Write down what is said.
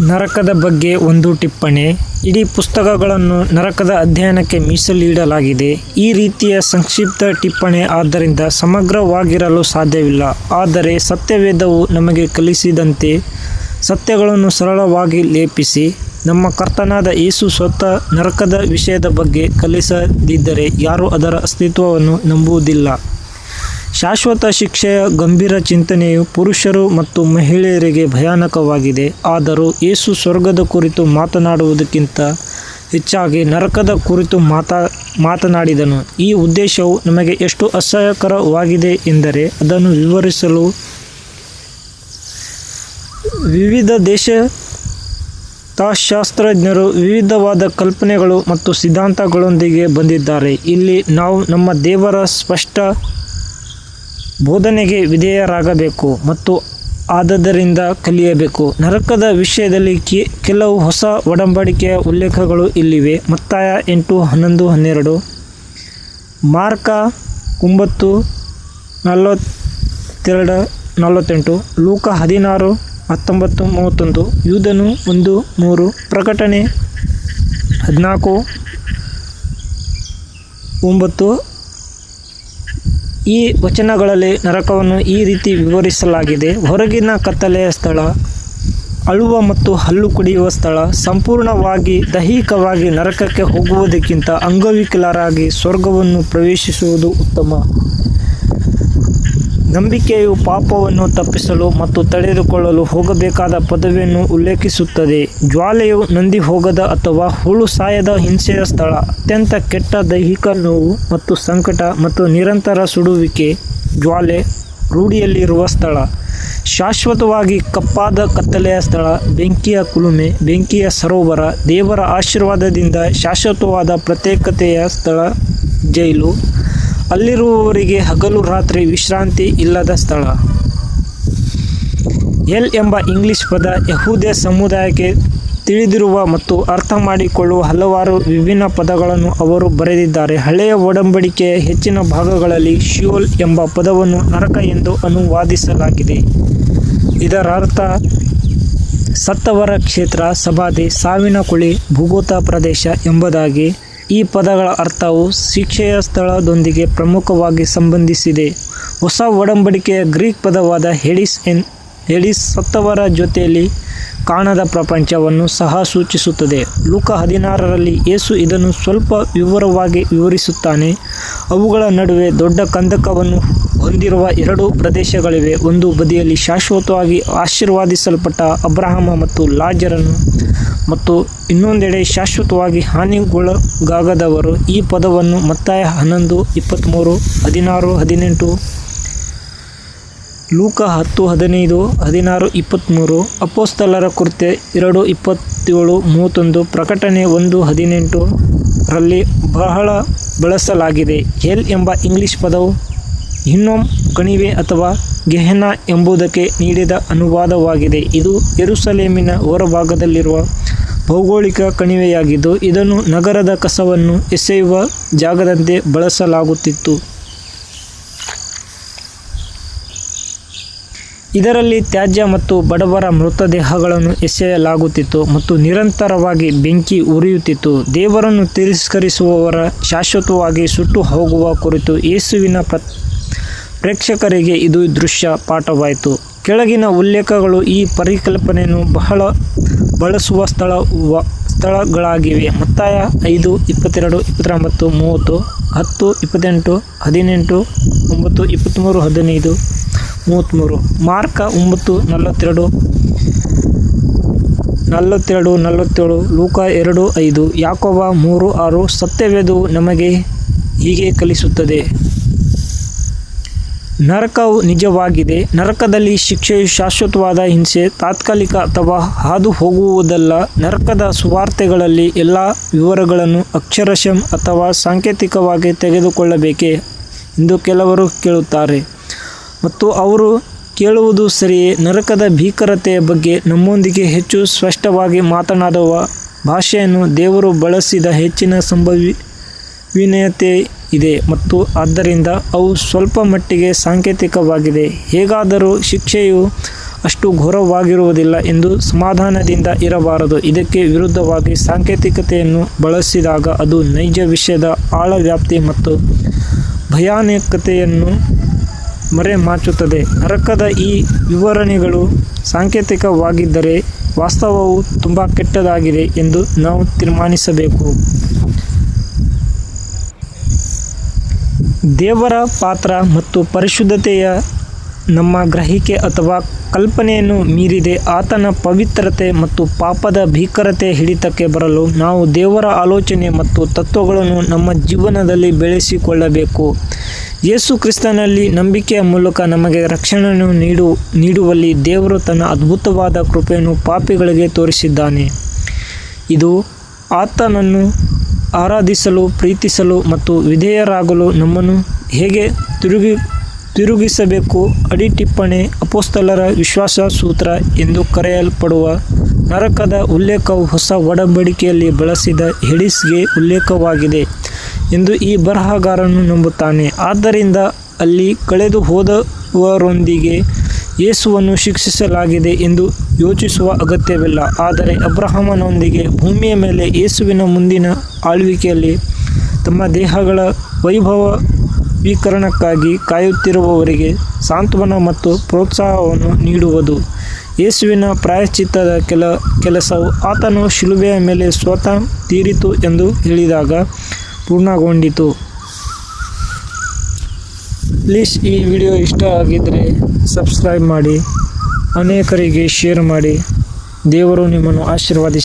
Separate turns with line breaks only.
ನರಕದ ಬಗ್ಗೆ ಒಂದು ಟಿಪ್ಪಣಿ. ಇಡೀ ಪುಸ್ತಕಗಳನ್ನು ನರಕದ ಅಧ್ಯಯನಕ್ಕೆ ಮೀಸಲಿಡಲಾಗಿದೆ. ಈ ರೀತಿಯ ಸಂಕ್ಷಿಪ್ತ ಟಿಪ್ಪಣಿ ಆದ್ದರಿಂದ ಸಮಗ್ರವಾಗಿರಲು ಸಾಧ್ಯವಿಲ್ಲ. ಆದರೆ ಸತ್ಯವೇದವು ನಮಗೆ ಕಲಿಸಿದಂತೆ ಸತ್ಯಗಳನ್ನು ಸರಳವಾಗಿ ಲೇಪಿಸಿ, ನಮ್ಮ ಕರ್ತನಾದ ಯೇಸು ಸ್ವತಃ ನರಕದ ವಿಷಯದ ಬಗ್ಗೆ ಕಲಿಸದಿದ್ದರೆ ಯಾರೂ ಅದರ ಅಸ್ತಿತ್ವವನ್ನು ನಂಬುವುದಿಲ್ಲ. ಶಾಶ್ವತ ಶಿಕ್ಷೆಯ ಗಂಭೀರ ಚಿಂತನೆಯು ಪುರುಷರು ಮತ್ತು ಮಹಿಳೆಯರಿಗೆ ಭಯಾನಕವಾಗಿದೆ. ಆದರೂ ಯೇಸು ಸ್ವರ್ಗದ ಕುರಿತು ಮಾತನಾಡುವುದಕ್ಕಿಂತ ಹೆಚ್ಚಾಗಿ ನರಕದ ಕುರಿತು ಮಾತಾ, ಮಾತನಾಡಿದನು. ಈ ಉದ್ದೇಶವು ನಮಗೆ ಎಷ್ಟು ಅಸಹ್ಯಕರವಾಗಿದೆ ಎಂದರೆ ಅದನ್ನು ವಿವರಿಸಲು ವಿವಿಧ ದೇಶ ತಾಶಾಸ್ತ್ರಜ್ಞರು ವಿವಿಧವಾದ ಕಲ್ಪನೆಗಳು ಮತ್ತು ಸಿದ್ಧಾಂತಗಳೊಂದಿಗೆ ಬಂದಿದ್ದಾರೆ. ಇಲ್ಲಿ ನಾವು ನಮ್ಮ ದೇವರ ಸ್ಪಷ್ಟ ಬೋಧನೆಗೆ ವಿಧೇಯರಾಗಬೇಕು ಮತ್ತು ಆದದರಿಂದ ಕಲಿಯಬೇಕು. ನರಕದ ವಿಷಯದಲ್ಲಿ ಕೆಲವು ಹೊಸ ಒಡಂಬಡಿಕೆಯ ಉಲ್ಲೇಖಗಳು ಇಲ್ಲಿವೆ. ಮತ್ತಾಯ ಎಂಟು, ಹನ್ನೊಂದು, ಹನ್ನೆರಡು. ಮಾರ್ಕ ಒಂಬತ್ತು, ನಲವತ್ತೆರಡು, ನಲವತ್ತೆಂಟು. ಲೂಕ ಹದಿನಾರು, ಹತ್ತೊಂಬತ್ತು, ಮೂವತ್ತೊಂದು. ಯೂದನು ಒಂದು, ಮೂರು. ಪ್ರಕಟಣೆ ಹದಿನಾಲ್ಕು, ಒಂಬತ್ತು. ಈ ವಚನಗಳಲ್ಲಿ ನರಕವನ್ನು ಈ ರೀತಿ ವಿವರಿಸಲಾಗಿದೆ. ಹೊರಗಿನ ಕತ್ತಲೆಯ ಸ್ಥಳ, ಅಳುವ ಮತ್ತು ಹಲ್ಲು ಕುಡಿಯುವ ಸ್ಥಳ, ಸಂಪೂರ್ಣವಾಗಿ ದೈಹಿಕವಾಗಿ ನರಕಕ್ಕೆ ಹೋಗುವುದಕ್ಕಿಂತ ಅಂಗವಿಕಲರಾಗಿ ಸ್ವರ್ಗವನ್ನು ಪ್ರವೇಶಿಸುವುದು ಉತ್ತಮ. ನಂಬಿಕೆಯು ಪಾಪವನ್ನು ತಪ್ಪಿಸಲು ಮತ್ತು ತಡೆದುಕೊಳ್ಳಲು ಹೋಗಬೇಕಾದ ಪದವಿಯನ್ನು ಉಲ್ಲೇಖಿಸುತ್ತದೆ. ಜ್ವಾಲೆಯು ನಂದಿ ಹೋಗದ ಅಥವಾ ಹುಳು ಸಾಯದ ಹಿಂಸೆಯ ಸ್ಥಳ. ಅತ್ಯಂತ ಕೆಟ್ಟ ದೈಹಿಕ ನೋವು ಮತ್ತು ಸಂಕಟ ಮತ್ತು ನಿರಂತರ ಸುಡುವಿಕೆ. ಜ್ವಾಲೆ ರೂಢಿಯಲ್ಲಿರುವ ಸ್ಥಳ. ಶಾಶ್ವತವಾಗಿ ಕಪ್ಪಾದ ಕತ್ತಲೆಯ ಸ್ಥಳ. ಬೆಂಕಿಯ ಕುಲುಮೆ, ಬೆಂಕಿಯ ಸರೋವರ, ದೇವರ ಆಶೀರ್ವಾದದಿಂದ ಶಾಶ್ವತವಾದ ಪ್ರತ್ಯೇಕತೆಯ ಸ್ಥಳ. ಜೈಲು. ಅಲ್ಲಿರುವವರಿಗೆ ಹಗಲು ರಾತ್ರಿ ವಿಶ್ರಾಂತಿ ಇಲ್ಲದ ಸ್ಥಳ. ಎಲ್ ಎಂಬ ಇಂಗ್ಲಿಷ್ ಪದ ಯಹೂದ್ಯ ಸಮುದಾಯಕ್ಕೆ ತಿಳಿದಿರುವ ಮತ್ತು ಅರ್ಥ ಮಾಡಿಕೊಳ್ಳುವ ಹಲವಾರು ವಿಭಿನ್ನ ಪದಗಳನ್ನು ಅವರು ಬರೆದಿದ್ದಾರೆ. ಹಳೆಯ ಒಡಂಬಡಿಕೆಯ ಹೆಚ್ಚಿನ ಭಾಗಗಳಲ್ಲಿ ಶಿಯೋಲ್ ಎಂಬ ಪದವನ್ನು ನರಕ ಎಂದು ಅನುವಾದಿಸಲಾಗಿದೆ. ಇದರ ಅರ್ಥ ಸತ್ತವರ ಕ್ಷೇತ್ರ ಸಮಾಧಿ ಸಾವಿನ ಕುಳಿ, ಭೂಗೋತ ಪ್ರದೇಶ ಎಂಬುದಾಗಿ ಈ ಪದಗಳ ಅರ್ಥವು ಶಿಕ್ಷೆಯ ಸ್ಥಳದೊಂದಿಗೆ ಪ್ರಮುಖವಾಗಿ ಸಂಬಂಧಿಸಿದೆ. ಹೊಸ ಒಡಂಬಡಿಕೆಯ ಗ್ರೀಕ್ ಪದವಾದ ಹೆಡಿಸ್ ಎನ್, ಹೆಡಿಸ್ ಸತ್ತವರ ಜೊತೆಯಲ್ಲಿ ಕಾಣದ ಪ್ರಪಂಚವನ್ನು ಸಹ ಸೂಚಿಸುತ್ತದೆ. ಲೂಕ ಹದಿನಾರರಲ್ಲಿ ಯೇಸು ಇದನ್ನು ಸ್ವಲ್ಪ ವಿವರವಾಗಿ ವಿವರಿಸುತ್ತಾನೆ. ಅವುಗಳ ನಡುವೆ ದೊಡ್ಡ ಕಂದಕವನ್ನು ಹೊಂದಿರುವ ಎರಡು ಪ್ರದೇಶಗಳಿವೆ. ಒಂದು ಬದಿಯಲ್ಲಿ ಶಾಶ್ವತವಾಗಿ ಆಶೀರ್ವಾದಿಸಲ್ಪಟ್ಟ ಅಬ್ರಹಾಮ ಮತ್ತು ಲಾಜರನು ಮತ್ತು ಇನ್ನೊಂದೆಡೆ ಶಾಶ್ವತವಾಗಿ ಹಾನಿಗೊಳಗಾಗದವರು ಈ ಪದವನ್ನು ಮತ್ತಾಯ ಹನ್ನೊಂದು ಇಪ್ಪತ್ತ್ಮೂರು ಹದಿನಾರು, ಹದಿನೆಂಟು, ಲೂಕ ಹತ್ತು, ಹದಿನೈದು, ಹದಿನಾರು ಇಪ್ಪತ್ತ್ಮೂರು ಅಪೋಸ್ತಲರ ಕೃತ್ಯ ಎರಡು, ಇಪ್ಪತ್ತೇಳು, ಮೂವತ್ತೊಂದು, ಪ್ರಕಟಣೆ ಒಂದು, ಹದಿನೆಂಟು ರಲ್ಲಿ ಬಹಳ ಬಳಸಲಾಗಿದೆ. ಎಲ್ ಎಂಬ ಇಂಗ್ಲಿಷ್ ಪದವು ಹಿನ್ನೋಮ್ ಕಣಿವೆ ಅಥವಾ ಗೆಹೆನ ಎಂಬುದಕ್ಕೆ ನೀಡಿದ ಅನುವಾದವಾಗಿದೆ. ಇದು ಎರುಸಲೇಮಿನ ಹೊರಭಾಗದಲ್ಲಿರುವ ಭೌಗೋಳಿಕ ಕಣಿವೆಯಾಗಿದ್ದು ಇದನ್ನು ನಗರದ ಕಸವನ್ನು ಎಸೆಯುವ ಜಾಗದಂತೆ ಬಳಸಲಾಗುತ್ತಿತ್ತು. ಇದರಲ್ಲಿ ತ್ಯಾಜ್ಯ ಮತ್ತು ಬಡವರ ಮೃತದೇಹಗಳನ್ನು ಎಸೆಯಲಾಗುತ್ತಿತ್ತು ಮತ್ತು ನಿರಂತರವಾಗಿ ಬೆಂಕಿ ಉರಿಯುತ್ತಿತ್ತು. ದೇವರನ್ನು ತಿರಸ್ಕರಿಸುವವರ ಶಾಶ್ವತವಾಗಿ ಸುಟ್ಟು ಹೋಗುವ ಕುರಿತು ಯೇಸುವಿನ ಪ್ರ, ಪ್ರೇಕ್ಷಕರಿಗೆ ಇದು ದೃಶ್ಯ ಪಾಠವಾಯಿತು. ಕೆಳಗಿನ ಉಲ್ಲೇಖಗಳು ಈ ಪರಿಕಲ್ಪನೆಯನ್ನು ಬಹಳ ಬಳಸುವ ಸ್ಥಳ ಸ್ಥಳಗಳಾಗಿವೆ. ಮುತ್ತಾಯ ಐದು, ಇಪ್ಪತ್ತೆರಡು, ಇಪ್ಪತ್ತೊಂಬತ್ತು, ಮೂವತ್ತು, ಹತ್ತು, ಇಪ್ಪತ್ತೆಂಟು, ಹದಿನೆಂಟು, ಒಂಬತ್ತು, ಇಪ್ಪತ್ತ್ಮೂರು, ಹದಿನೈದು, ಮೂವತ್ತ್ಮೂರು. ಮಾರ್ಕ ಒಂಬತ್ತು, ನಲವತ್ತೆರಡು ನಲವತ್ತೆರಡು, ನಲವತ್ತೇಳು, ಲೂಕ ಎರಡು, ಐದು, ಯಾಕೋಬ ಮೂರು, ಆರು, ಸತ್ಯವೇದು ನಮಗೆ ಹೀಗೆ ಕಲಿಸುತ್ತದೆ. ನರಕವು ನಿಜವಾಗಿದೆ. ನರಕದಲ್ಲಿ ಶಿಕ್ಷೆಯು ಶಾಶ್ವತವಾದ ಹಿಂಸೆ, ತಾತ್ಕಾಲಿಕ ಅಥವಾ ಹಾದು ಹೋಗುವುದಲ್ಲ ನರಕದ ಸುವಾರ್ತೆಗಳಲ್ಲಿ ಎಲ್ಲ ವಿವರಗಳನ್ನು ಅಕ್ಷರಶಂ ಅಥವಾ ಸಾಂಕೇತಿಕವಾಗಿ ತೆಗೆದುಕೊಳ್ಳಬೇಕೇ ಎಂದು ಕೆಲವರು ಕೇಳುತ್ತಾರೆ. ಮತ್ತು ಅವರು ಕೇಳುವುದು ಸರಿಯೇ? ನರಕದ ಭೀಕರತೆಯ ಬಗ್ಗೆ ನಮ್ಮೊಂದಿಗೆ ಹೆಚ್ಚು ಸ್ಪಷ್ಟವಾಗಿ ಮಾತನಾಡುವ ಭಾಷೆಯನ್ನು ದೇವರು ಬಳಸಿದ ಹೆಚ್ಚಿನ ಸಂಭವಿ, ವಿನಯತೆ ಇದೆ ಮತ್ತು ಆದ್ದರಿಂದ ಅವು ಸ್ವಲ್ಪ ಮಟ್ಟಿಗೆ ಸಾಂಕೇತಿಕವಾಗಿದೆ. ಹೇಗಾದರೂ ಶಿಕ್ಷೆಯು ಅಷ್ಟು ಘೋರವಾಗಿರುವುದಿಲ್ಲ ಎಂದು ಸಮಾಧಾನದಿಂದ ಇರಬಾರದು. ಇದಕ್ಕೆ ವಿರುದ್ಧವಾಗಿ ಸಾಂಕೇತಿಕತೆಯನ್ನು ಬಳಸಿದಾಗ ಅದು ನೈಜ ವಿಷಯದ ಆಳ ವ್ಯಾಪ್ತಿ ಮತ್ತು ಭಯಾನಕತೆಯನ್ನು ಮರೆಮಾಚುತ್ತದೆ. ನರಕದ ಈ ವಿವರಣೆಗಳು ಸಾಂಕೇತಿಕವಾಗಿದ್ದರೆ ವಾಸ್ತವವು ತುಂಬ ಕೆಟ್ಟದಾಗಿದೆ ಎಂದು ನಾವು ತೀರ್ಮಾನಿಸಬೇಕು. ದೇವರ ಪಾತ್ರ ಮತ್ತು ಪರಿಶುದ್ಧತೆಯ ನಮ್ಮ ಗ್ರಹಿಕೆ ಅಥವಾ ಕಲ್ಪನೆಯನ್ನು ಮೀರಿದೆ, ಆತನ ಪವಿತ್ರತೆ ಮತ್ತು ಪಾಪದ ಭೀಕರತೆ ಹಿಡಿತಕ್ಕೆ ಬರಲು ನಾವು ದೇವರ ಆಲೋಚನೆ ಮತ್ತು ತತ್ವಗಳನ್ನು ನಮ್ಮ ಜೀವನದಲ್ಲಿ ಬೆಳೆಸಿಕೊಳ್ಳಬೇಕು. ಯೇಸು ಕ್ರಿಸ್ತನಲ್ಲಿ ನಂಬಿಕೆಯ ಮೂಲಕ ನಮಗೆ ರಕ್ಷಣೆಯನ್ನು ನೀಡು, ನೀಡುವಲ್ಲಿ ದೇವರು ತನ್ನ ಅದ್ಭುತವಾದ ಕೃಪೆಯನ್ನು ಪಾಪಿಗಳಿಗೆ ತೋರಿಸಿದ್ದಾನೆ. ಇದು ಆತನನ್ನು ಆರಾಧಿಸಲು, ಪ್ರೀತಿಸಲು ಮತ್ತು ವಿಧೇಯರಾಗಲು ನಮ್ಮನ್ನು ಹೇಗೆ ತಿರುಗಿ, ತಿರುಗಿಸಬೇಕು? ಅಡಿ ಟಿಪ್ಪಣಿ, ಅಪೋಸ್ತಲರ ವಿಶ್ವಾಸ ಸೂತ್ರ ಎಂದು ಕರೆಯಲ್ಪಡುವ ನರಕದ ಉಲ್ಲೇಖವು ಹೊಸ ಒಡಂಬಡಿಕೆಯಲ್ಲಿ ಬಳಸಿದ ಹೆಡಿಸ್ಗೆ ಉಲ್ಲೇಖವಾಗಿದೆ ಎಂದು ಈ ಬರಹಗಾರನು ನಂಬುತ್ತಾನೆ. ಆದ್ದರಿಂದ ಅಲ್ಲಿ ಕಳೆದು ಹೋದವರೊಂದಿಗೆ ಯೇಸುವನ್ನು ಶಿಕ್ಷಿಸಲಾಗಿದೆ ಎಂದು ಯೋಚಿಸುವ ಅಗತ್ಯವಿಲ್ಲ. ಆದರೆ ಅಬ್ರಹಾಮನೊಂದಿಗೆ ಭೂಮಿಯ ಮೇಲೆ ಯೇಸುವಿನ ಮುಂದಿನ ಆಳ್ವಿಕೆಯಲ್ಲಿ ತಮ್ಮ ದೇಹಗಳ ವೈಭವೀಕರಣಕ್ಕಾಗಿ ಕಾಯುತ್ತಿರುವವರಿಗೆ ಸಾಂತ್ವನ ಮತ್ತು ಪ್ರೋತ್ಸಾಹವನ್ನು ನೀಡುವುದು. ಯೇಸುವಿನ ಪ್ರಾಯಶ್ಚಿತ್ತದ ಕೆಲ ಕೆಲಸವು ಆತನು ಶಿಲುಬೆಯ ಮೇಲೆ ಸ್ವತಃ ತೀರಿತು ಎಂದು ಹೇಳಿದಾಗ ಪೂರ್ಣಗೊಂಡಿತು. ಪ್ಲೀಸ್ ಈ ವಿಡಿಯೋ ಇಷ್ಟ ಆಗಿದ್ದರೆ ಸಬ್ಸ್ಕ್ರೈಬ್ ಮಾಡಿ ಅನೇಕರಿಗೆ ಶೇರ್ ಮಾಡಿ ದೇವರು ನಿಮ್ಮನ್ನು ಆಶೀರ್ವಾದಿಸಿ.